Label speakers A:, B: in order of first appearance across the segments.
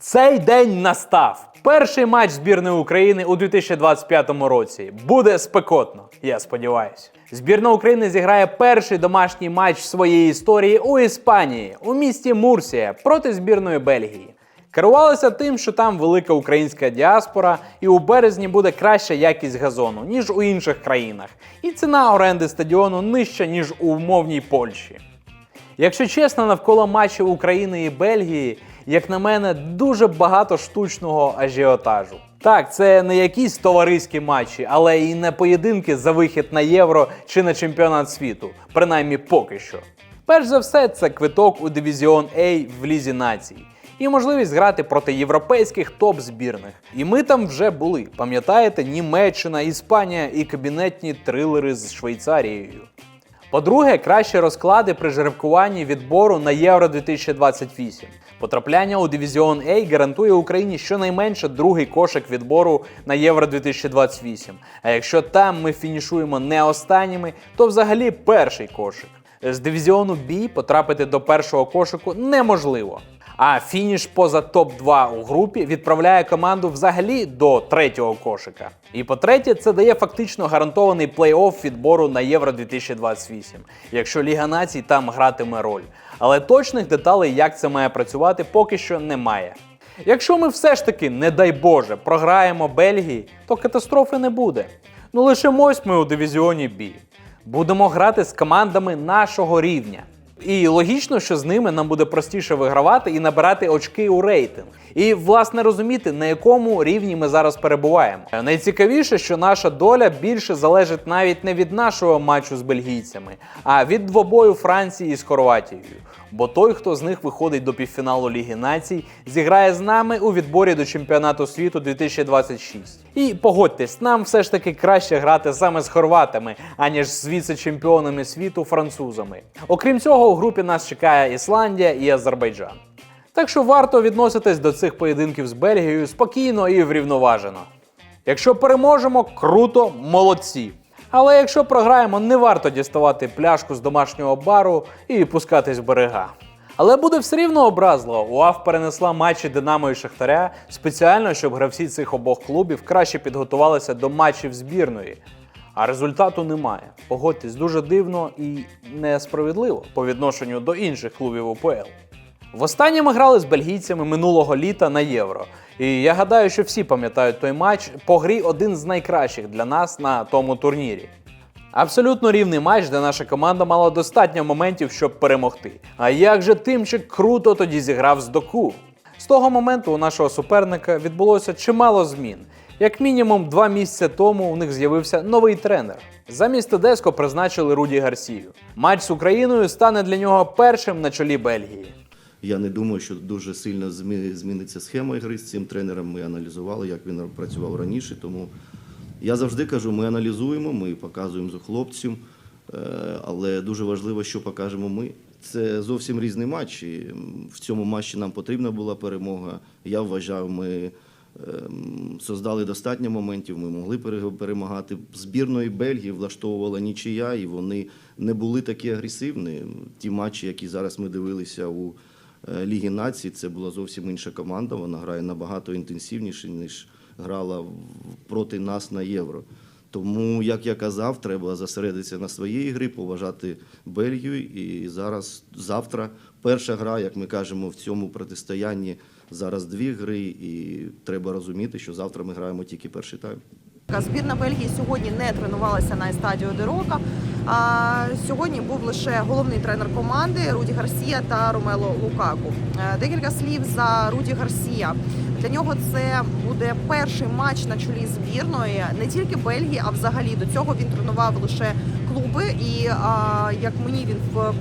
A: Цей день настав. Перший матч збірної України у 2025 році. Буде спекотно, я сподіваюся. Збірна України зіграє перший домашній матч в своїй історії у Іспанії, у місті Мурсія проти збірної Бельгії. Керувалися тим, що там велика українська діаспора, і у березні буде краща якість газону, ніж у інших країнах, і ціна оренди стадіону нижча, ніж у умовній Польщі. Якщо чесно, навколо матчів України і Бельгії, як на мене, дуже багато штучного ажіотажу. Так, це не якісь товариські матчі, але і не поєдинки за вихід на євро чи на чемпіонат світу, принаймні поки що. Перш за все, це квиток у дивізіон А в Лізі націй. І можливість грати проти європейських топ-збірних. І ми там вже були. Пам'ятаєте, Німеччина, Іспанія і кабінетні трилери з Швейцарією. По-друге, кращі розклади при жеребкуванні відбору на Євро 2028. Потрапляння у дивізіон А гарантує Україні щонайменше другий кошик відбору на Євро 2028. А якщо там ми фінішуємо не останніми, то взагалі перший кошик. З дивізіону Б потрапити до першого кошику неможливо. А фініш поза топ-2 у групі відправляє команду взагалі до третього кошика. І по-третє, це дає фактично гарантований плей-офф відбору на Євро 2028, якщо Ліга націй там гратиме роль. Але точних деталей, як це має працювати, поки що немає. Якщо ми все ж таки, не дай Боже, програємо Бельгії, то катастрофи не буде. Ну лишимось ми у дивізіоні Бі. Будемо грати з командами нашого рівня. І логічно, що з ними нам буде простіше вигравати і набирати очки у рейтинг. І власне розуміти, на якому рівні ми зараз перебуваємо. Найцікавіше, що наша доля більше залежить навіть не від нашого матчу з бельгійцями, а від двобою Франції з Хорватією. Бо той, хто з них виходить до півфіналу Ліги націй, зіграє з нами у відборі до чемпіонату світу 2026. І погодьтесь, нам все ж таки краще грати саме з хорватами, аніж з віце-чемпіонами світу французами. Окрім цього, у групі нас чекає Ісландія і Азербайджан. Так що варто відноситись до цих поєдинків з Бельгією спокійно і врівноважено. Якщо переможемо, круто, молодці. Але якщо програємо, не варто діставати пляшку з домашнього бару і пускатись в берега. Але буде все рівно образливо. УАФ перенесла матчі Динамо і Шахтаря спеціально, щоб гравці цих обох клубів краще підготувалися до матчів збірної. А результату немає. Погодьтесь, дуже дивно і несправедливо по відношенню до інших клубів УПЛ. Востаннє ми грали з бельгійцями минулого літа на євро. І я гадаю, що всі пам'ятають той матч по грі один з найкращих для нас на тому турнірі. Абсолютно рівний матч, де наша команда мала достатньо моментів, щоб перемогти. А як же Тимчик круто тоді зіграв з доку? З того моменту у нашого суперника відбулося чимало змін. Як мінімум, два місяці тому у них з'явився новий тренер. Замість Тедеско призначили Руді Гарсію. Матч з Україною стане для нього першим на чолі Бельгії.
B: Я не думаю, що дуже сильно зміниться схема гри з цим тренером. Ми аналізували, як він працював раніше. Тому я завжди кажу, ми аналізуємо, ми показуємо за хлопцям, е, але дуже важливо, що покажемо ми. Це зовсім різний матч. І в цьому матчі нам потрібна була перемога. Я вважаю, ми создали достатньо моментів. Ми могли перемагати. Збірної Бельгії влаштовувала нічия, і вони не були такі агресивні. Ті матчі, які зараз ми дивилися у е, Лігі націй, це була зовсім інша команда. Вона грає набагато інтенсивніше, ніж грала проти нас на євро. Тому, як я казав, треба зосередитися на своїй грі, поважати Бельгію. І зараз, завтра, перша гра, як ми кажемо, в цьому протистоянні зараз дві гри, і треба розуміти, що завтра ми граємо тільки перший тайм.
C: Збірна Бельгії сьогодні не тренувалася на естадіо де Рока. А сьогодні був лише головний тренер команди Руді Гарсія та Ромело Лукаку. Е, Декілька слів за Руді Гарсія. Для нього це буде перший матч на чолі збірної не тільки Бельгії, а взагалі до цього він тренував лише клуби. І як мені він в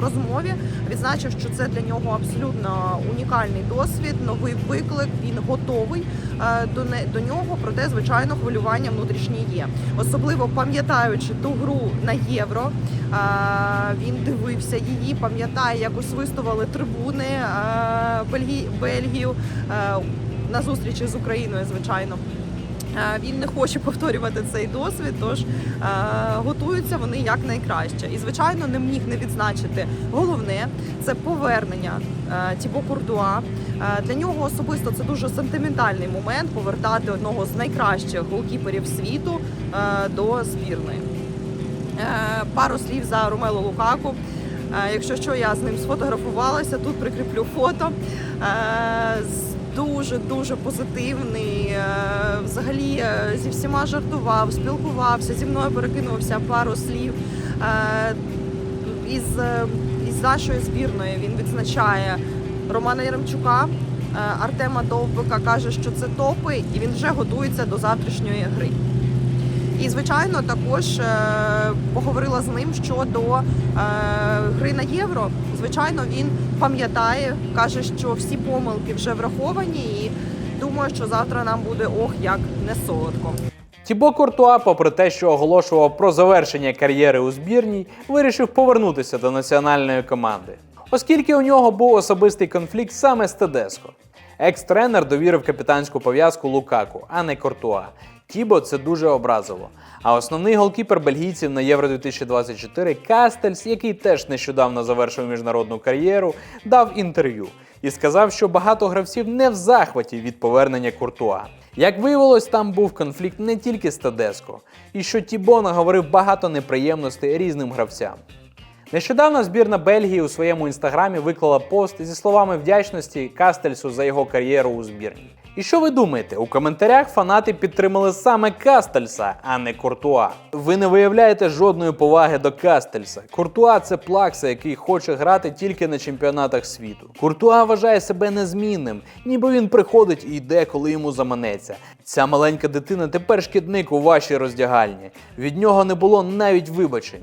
C: розмові відзначив, що це для нього абсолютно унікальний досвід, новий виклик. Він готовий е, до не до нього. Проте, звичайно, хвилювання внутрішнє є. Особливо пам'ятаючи ту гру на євро. е, Він дивився її, пам'ятає, як освистували трибуни е, Бельгію на зустрічі з Україною, звичайно. Він не хоче повторювати цей досвід, тож готуються вони якнайкраще. І звичайно, не міг не відзначити головне це повернення Тібо Курдуа. Для нього особисто це дуже сентиментальний момент повертати одного з найкращих голкіперів світу до збірної. Пару слів за Ромело Лукаку. Якщо що, я з ним сфотографувалася, тут прикріплю фото. Е, з- Дуже дуже позитивний. е, Взагалі е, зі всіма жартував, спілкувався, зі мною перекинувся пару слів. Е, Із, із нашої збірної він відзначає Романа Яремчука, Артема Довбика каже, що це топи, і він вже готується до завтрашньої гри. І звичайно, також е, поговорила з ним щодо е, гри на євро. Звичайно, він пам'ятає, каже, що всі помилки вже враховані, і думаю, що завтра нам буде ох як не солодко.
A: Тібо Куртуа, попри те, що оголошував про завершення кар'єри у збірній, вирішив повернутися до національної команди, оскільки у нього був особистий конфлікт саме з Тедеско. Екс-тренер довірив капітанську пов'язку Лукаку, а не Куртуа. Тібо це дуже образило. А основний голкіпер бельгійців на Євро 2024 Кастельс, який теж нещодавно завершив міжнародну кар'єру, дав інтерв'ю і сказав, що багато гравців не в захваті від повернення Куртуа. Як виявилось, там був конфлікт не тільки з Тедеско, і що Тібо наговорив багато неприємностей різним гравцям. Нещодавно збірна Бельгії у своєму інстаграмі виклала пост зі словами вдячності Кастельсу за його кар'єру у збірній. І що ви думаєте? У коментарях фанати підтримали саме Кастельса, а не Куртуа. Ви не виявляєте жодної поваги до Кастельса. Куртуа це плакса, який хоче грати тільки на чемпіонатах світу. Куртуа вважає себе незмінним, ніби він приходить і йде, коли йому заманеться. Ця маленька дитина тепер шкідник у вашій роздягальні. Від нього не було навіть вибачень.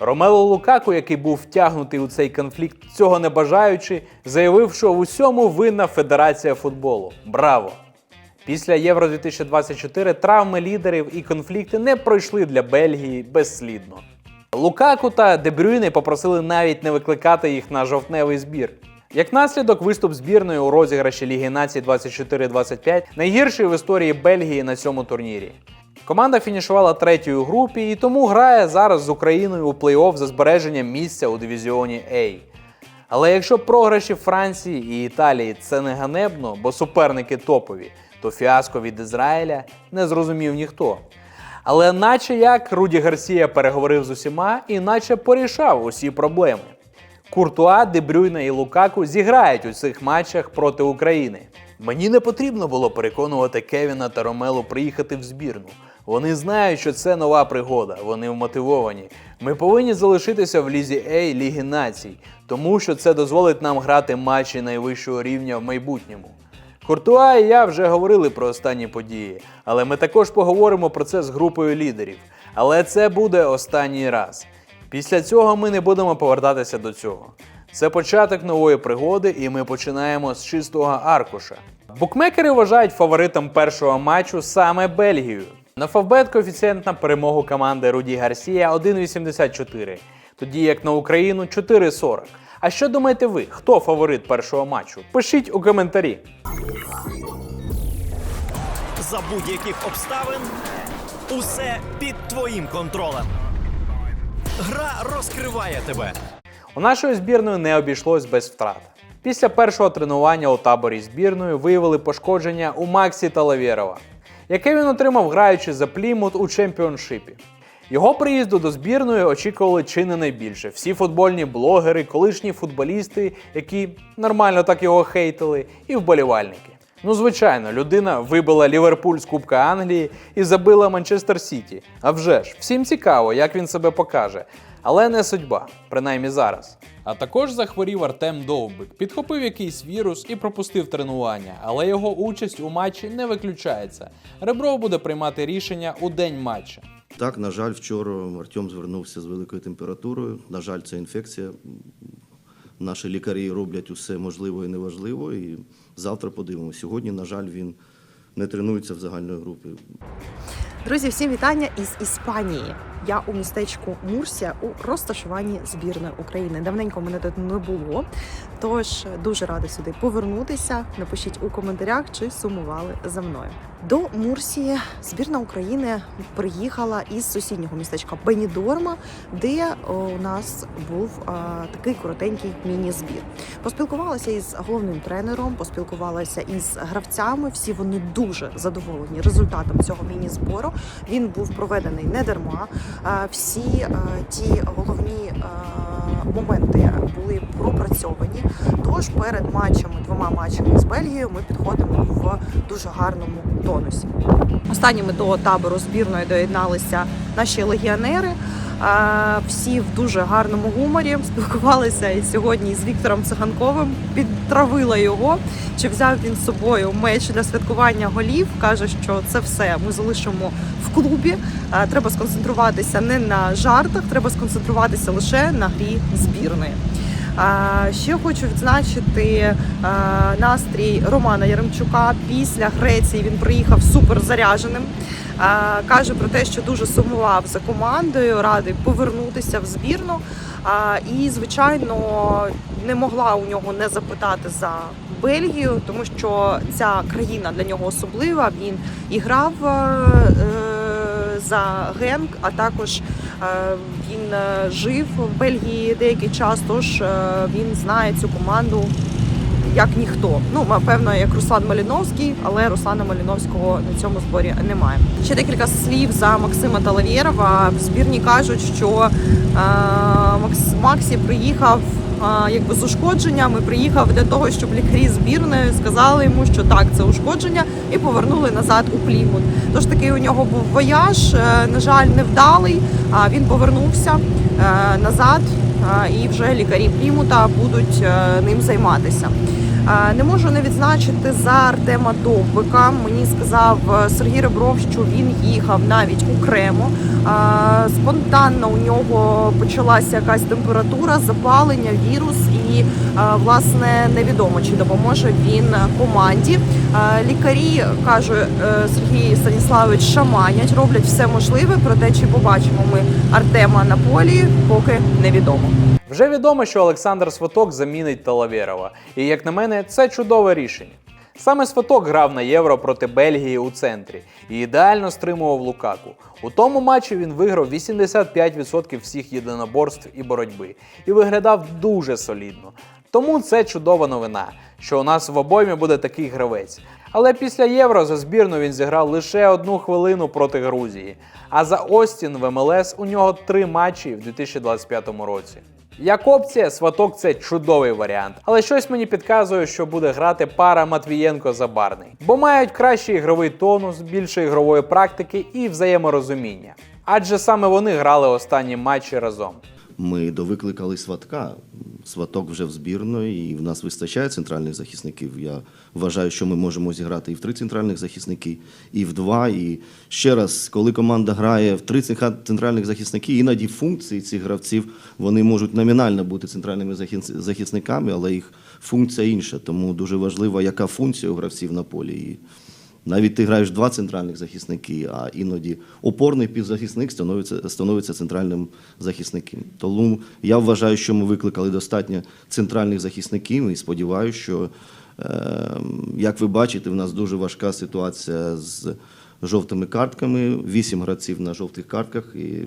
A: Ромело Лукаку, який був втягнутий у цей конфлікт, цього не бажаючи, заявив, що в усьому винна Федерація футболу. Браво! Після Євро 2024 травми лідерів і конфлікти не пройшли для Бельгії безслідно. Лукаку та Дебрюйне попросили навіть не викликати їх на жовтневий збір. Як наслідок, виступ збірної у розіграші Ліги націй 24-25 найгірший в історії Бельгії на цьому турнірі. Команда фінішувала третьою групі і тому грає зараз з Україною у плей-офф за збереження місця у дивізіоні А. Але якщо програші Франції і Італії це не ганебно, бо суперники топові, то фіаско від Ізраїля не зрозумів ніхто. Але наче як Руді Гарсія переговорив з усіма і наче порішав усі проблеми. Куртуа, Дебрюйна і Лукаку зіграють у цих матчах проти України. Мені не потрібно було переконувати Кевіна та Ромелу приїхати в збірну. Вони знають, що це нова пригода, вони вмотивовані. Ми повинні залишитися в лізі А Ліги націй, тому що це дозволить нам грати матчі найвищого рівня в майбутньому. Куртуа і я вже говорили про останні події, але ми також поговоримо про це з групою лідерів. Але це буде останній раз. Після цього ми не будемо повертатися до цього. Це початок нової пригоди, і ми починаємо з чистого аркуша. Букмекери вважають фаворитом першого матчу саме Бельгію. На Фавбет коефіцієнт на перемогу команди Руді Гарсія 1,84, тоді як на Україну 4,40. А що думаєте ви? Хто фаворит першого матчу? Пишіть у коментарі.
D: За будь-яких обставин усе під твоїм контролем. Гра розкриває тебе.
A: У нашої збірної не обійшлось без втрат. Після першого тренування у таборі збірної виявили пошкодження у Максі Талавєрова, яке він отримав граючи за Плімут у чемпіоншипі. Його приїзду до збірної очікували чи не найбільше. Всі футбольні блогери, колишні футболісти, які нормально так його хейтили, і вболівальники. Ну, звичайно, людина вибила Ліверпуль з Кубка Англії і забила Манчестер Сіті. А вже ж, всім цікаво, як він себе покаже. Але не судьба, принаймні зараз. А також захворів Артем Довбик, підхопив якийсь вірус і пропустив тренування, але його участь у матчі не виключається. Ребров буде приймати рішення у день матча.
B: Так, на жаль, вчора Артем звернувся з великою температурою. На жаль, це інфекція. Наші лікарі роблять усе можливе і неважливо. І завтра подивимося. Сьогодні, на жаль, він не тренується в загальної групі.
C: Друзі, всім вітання із Іспанії. Я у містечку Мурсія у розташуванні збірної України. Давненько мене тут не було, тож дуже рада сюди повернутися. Напишіть у коментарях, чи сумували за мною. До Мурсії збірна України приїхала із сусіднього містечка Бенідорма, де у нас був а, такий коротенький міні-збір. Поспілкувалася із головним тренером, поспілкувалася із гравцями. Всі вони дуже задоволені результатом цього міні-збору. Він був проведений не дарма. Всі ті головні моменти були пропрацьовані. Тож перед матчами, двома матчами з Бельгією, ми підходимо в дуже гарному тонусі. Останніми до табору збірної доєдналися наші легіонери. Всі в дуже гарному гуморі спілкувалися і сьогодні з Віктором Циганковим. Підтравила його. Чи взяв він з собою меч для святкування голів? каже, що це все ми залишимо в клубі. Треба сконцентруватися не на жартах, треба сконцентруватися лише на грі збірної. А, Ще хочу відзначити а, настрій Романа Яремчука. Після Греції він приїхав супер заряженим. А, Каже про те, що дуже сумував за командою, радий повернутися в збірну. А, І, звичайно, не могла у нього не запитати за Бельгію, тому що ця країна для нього особлива. Він і грав е, за Генк, а також е, він е, жив в Бельгії деякий час, тож він знає цю команду як ніхто. Ну, певно, як Руслан Маліновський, але Руслана Маліновського на цьому зборі немає. Ще декілька слів за Максима Талавєрова. В збірні кажуть, що е, Макс, Максі приїхав. е, Якби з ушкодженням і приїхав для того, щоб лікарі збірної сказали йому, що так, це ушкодження, і повернули назад у Плімут. Тож такий у нього був вояж, е, на жаль, невдалий. А він повернувся е, назад, і вже лікарі Плімута будуть ним займатися. Не можу не відзначити за Артема Довбика. Мені сказав е, Сергій Ребров, що він їхав навіть окремо. Спонтанно у нього почалася якась температура, запалення, вірус, і е, власне невідомо чи допоможе він команді. Е, Лікарі каже Сергій Станіславович шаманять, роблять все можливе. Проте чи побачимо ми Артема на полі, поки невідомо.
A: Вже відомо, що Олександр Сваток замінить Талавєрова. І як на мене, це чудове рішення. Саме Сваток грав на євро проти Бельгії у центрі і ідеально стримував Лукаку. У тому матчі він виграв 85% всіх єдиноборств і боротьби і виглядав дуже солідно. Тому це чудова новина, що у нас в обоймі буде такий гравець. Але після євро за збірну він зіграв лише одну хвилину проти Грузії. А за Остін в МЛС у нього три матчі в 2025 році. Як опція, сваток це чудовий варіант, але щось мені підказує, що буде грати пара Матвієнко-Забарний, бо мають кращий ігровий тонус, більше ігрової практики і взаєморозуміння. Адже саме вони грали останні матчі разом.
B: Ми довикликали сватка. Сваток вже в збірної, і в нас вистачає центральних захисників. Я вважаю, що ми можемо зіграти і в три центральних захисники, і в два. І ще раз, коли команда грає в три центральних захисники, іноді функції цих гравців вони можуть номінально бути центральними захисниками, але їх функція інша. Тому дуже важливо, яка функція у гравців на полі. Навіть ти граєш два центральних захисники, а іноді опорний півзахисник становиться, становиться центральним захисником. Тому я вважаю, що ми викликали достатньо центральних захисників і сподіваюся, що, е, як ви бачите, в нас дуже важка ситуація з жовтими картками, вісім гравців на жовтих картках. І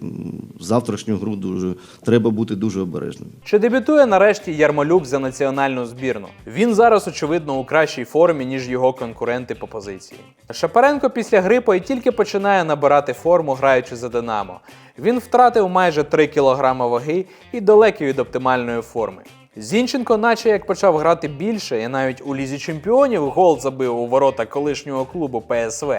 B: в завтрашню гру дуже треба бути дуже обережним.
A: Чи дебютує нарешті Ярмолюк за національну збірну? Він зараз, очевидно, у кращій формі, ніж його конкуренти по позиції. Шапаренко після грипу і тільки починає набирати форму, граючи за Динамо. Він втратив майже 3 кг ваги і далекий від оптимальної форми. Зінченко, наче як почав грати більше, і навіть у лізі чемпіонів гол забив у ворота колишнього клубу ПСВ.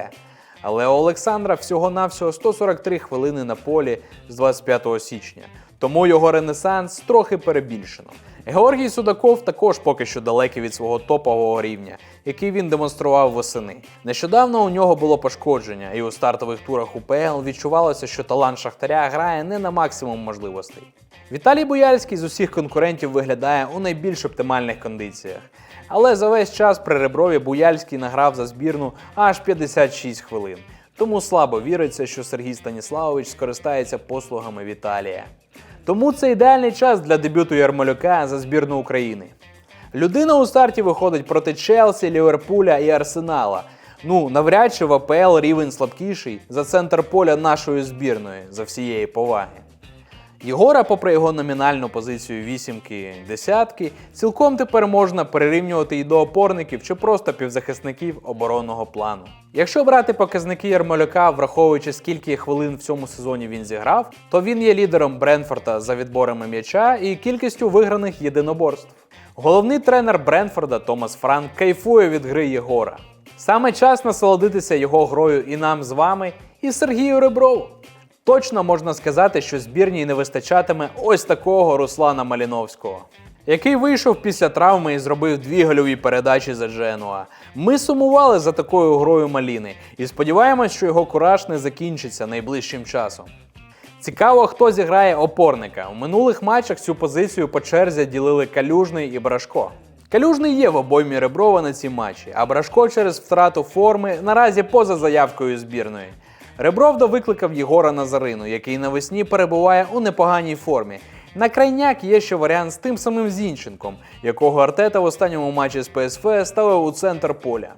A: Але у Олександра всього-навсього 143 хвилини на полі з 25 січня, тому його ренесанс трохи перебільшено. Георгій Судаков також поки що далекий від свого топового рівня, який він демонстрував восени. Нещодавно у нього було пошкодження, і у стартових турах УПЛ відчувалося, що талант Шахтаря грає не на максимум можливостей. Віталій Бояльський з усіх конкурентів виглядає у найбільш оптимальних кондиціях. Але за весь час при Реброві Буяльський награв за збірну аж 56 хвилин. Тому слабо віриться, що Сергій Станіславович скористається послугами Віталія. Тому це ідеальний час для дебюту Ярмолюка за збірну України. Людина у старті виходить проти Челсі, Ліверпуля і Арсенала. Ну, навряд чи в АПЛ рівень слабкіший за центр поля нашої збірної за всієї поваги. Єгора, попри його номінальну позицію вісімки десятки, цілком тепер можна перерівнювати і до опорників чи просто півзахисників оборонного плану. Якщо брати показники Ярмоляка, враховуючи скільки хвилин в цьому сезоні він зіграв, то він є лідером Бренфорда за відборами м'яча і кількістю виграних єдиноборств. Головний тренер Бренфорда Томас Франк кайфує від гри Єгора. Саме час насолодитися його грою і нам з вами, і Сергію Реброву. Точно можна сказати, що збірній не вистачатиме ось такого Руслана Маліновського, який вийшов після травми і зробив дві гольові передачі за Дженуа. Ми сумували за такою грою Маліни і сподіваємось, що його кураж не закінчиться найближчим часом. Цікаво, хто зіграє опорника. У минулих матчах цю позицію по черзі ділили Калюжний і Брашко. Калюжний є в обоймі Реброва на ці матчі, а Брашко через втрату форми наразі поза заявкою збірної. Ребров довикликав Єгора Назарину, який навесні перебуває у непоганій формі. На крайняк є ще варіант з тим самим Зінченком, якого Артета в останньому матчі з ПСВ ставив у центр поля.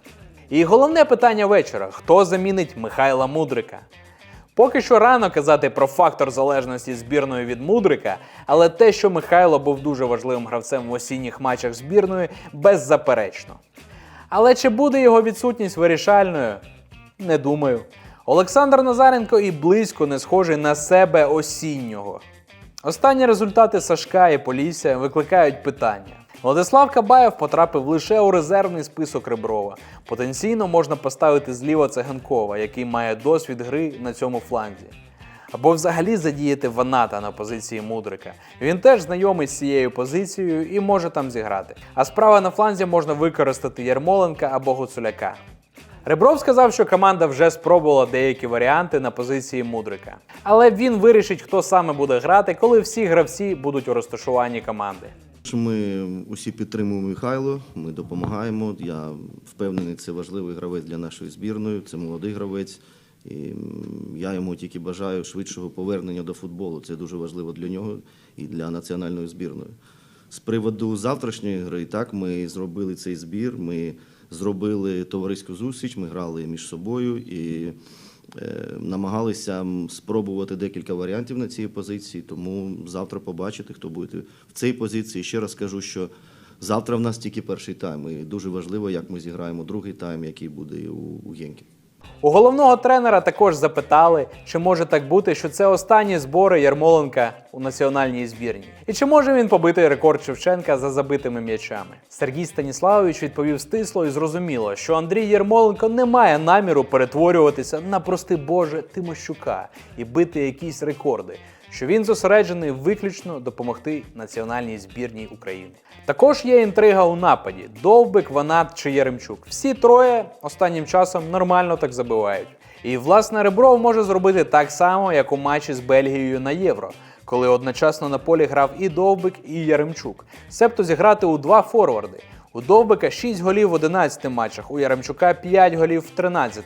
A: І головне питання вечора: хто замінить Михайла Мудрика? Поки що рано казати про фактор залежності збірної від Мудрика, але те, що Михайло був дуже важливим гравцем в осінніх матчах збірної, беззаперечно. Але чи буде його відсутність вирішальною? Не думаю. Олександр Назаренко і близько не схожий на себе осіннього. Останні результати Сашка і Полісся викликають питання. Владислав Кабаєв потрапив лише у резервний список Реброва. Потенційно можна поставити зліва Цеганкова, який має досвід гри на цьому фланзі. Або взагалі задіяти Ваната на позиції Мудрика. Він теж знайомий з цією позицією і може там зіграти. А справа на фланзі можна використати Ярмоленка або Гуцуляка. Ребров сказав, що команда вже спробувала деякі варіанти на позиції Мудрика. Але він вирішить, хто саме буде грати, коли всі гравці будуть у розташуванні команди.
B: Ми усі підтримуємо Михайло, ми допомагаємо. Я впевнений, це важливий гравець для нашої збірної, це молодий гравець. І я йому тільки бажаю швидшого повернення до футболу. Це дуже важливо для нього і для національної збірної. З приводу завтрашньої гри, так, ми зробили цей збір, ми зробили товариську зустріч, ми грали між собою і е, намагалися спробувати декілька варіантів на цій позиції. Тому завтра побачите, хто буде в цій позиції. Ще раз кажу, що завтра в нас тільки перший тайм. І дуже важливо, як ми зіграємо другий тайм, який буде у, Генкі.
A: У головного тренера також запитали, чи може так бути, що це останні збори Ярмоленка у національній збірні, і чи може він побити рекорд Шевченка за забитими м'ячами. Сергій Станіславович відповів стисло і зрозуміло, що Андрій Ярмоленко не має наміру перетворюватися на прости Боже Тимощука і бити якісь рекорди. Що він зосереджений виключно допомогти національній збірній України. Також є інтрига у нападі: Довбик, Ванат чи Яремчук. Всі троє останнім часом нормально так забивають. І власне Ребров може зробити так само, як у матчі з Бельгією на Євро, коли одночасно на полі грав і Довбик, і Яремчук. Себто зіграти у два форварди. У Довбика 6 голів в 11 матчах, у Яремчука 5 голів в 13.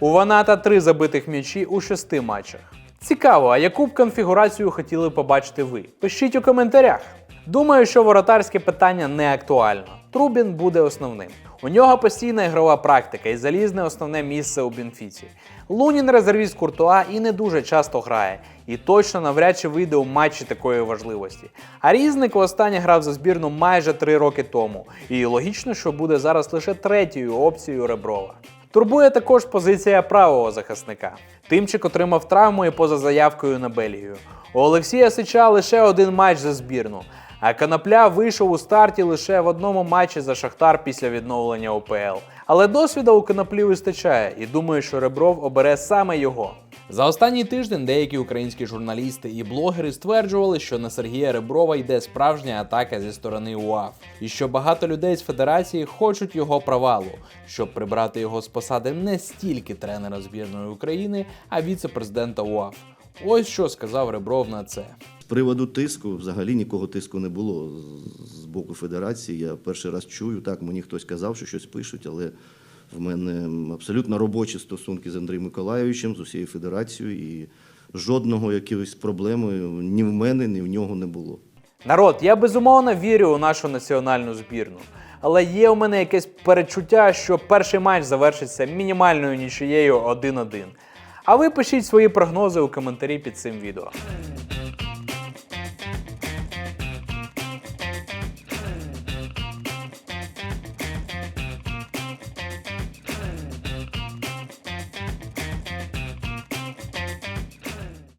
A: У Ваната 3 забитих м'ячі у 6 матчах. Цікаво, а яку б конфігурацію хотіли побачити ви? Пишіть у коментарях. Думаю, що воротарське питання не актуально. Трубін буде основним. У нього постійна ігрова практика і залізне основне місце у Бенфіці. Лунін резервіст Куртуа і не дуже часто грає, і точно навряд чи вийде у матчі такої важливості. А різник останнє грав за збірну майже три роки тому, і логічно, що буде зараз лише третьою опцією Реброва. Турбує також позиція правого захисника. Тимчик отримав травму і поза заявкою на Бельгію. У Олексія Сича лише один матч за збірну. А Конопля вийшов у старті лише в одному матчі за Шахтар після відновлення УПЛ. Але досвіда у коноплі вистачає, і думаю, що Ребров обере саме його. За останній тиждень деякі українські журналісти і блогери стверджували, що на Сергія Реброва йде справжня атака зі сторони УАФ, і що багато людей з федерації хочуть його провалу, щоб прибрати його з посади не стільки тренера збірної України, а віце-президента УАФ. Ось що сказав Ребров на це.
B: Приводу тиску, взагалі нікого тиску не було з боку федерації. Я перший раз чую. Так, мені хтось казав, що щось пишуть, але В мене абсолютно робочі стосунки з Андрієм Миколайовичем, з усією федерацією, і жодного якоїсь проблеми ні в мене, ні в нього не було.
A: Народ, я безумовно вірю у нашу національну збірну. Але є у мене якесь перечуття, що перший матч завершиться мінімальною нічиєю 1-1. А ви пишіть свої прогнози у коментарі під цим відео.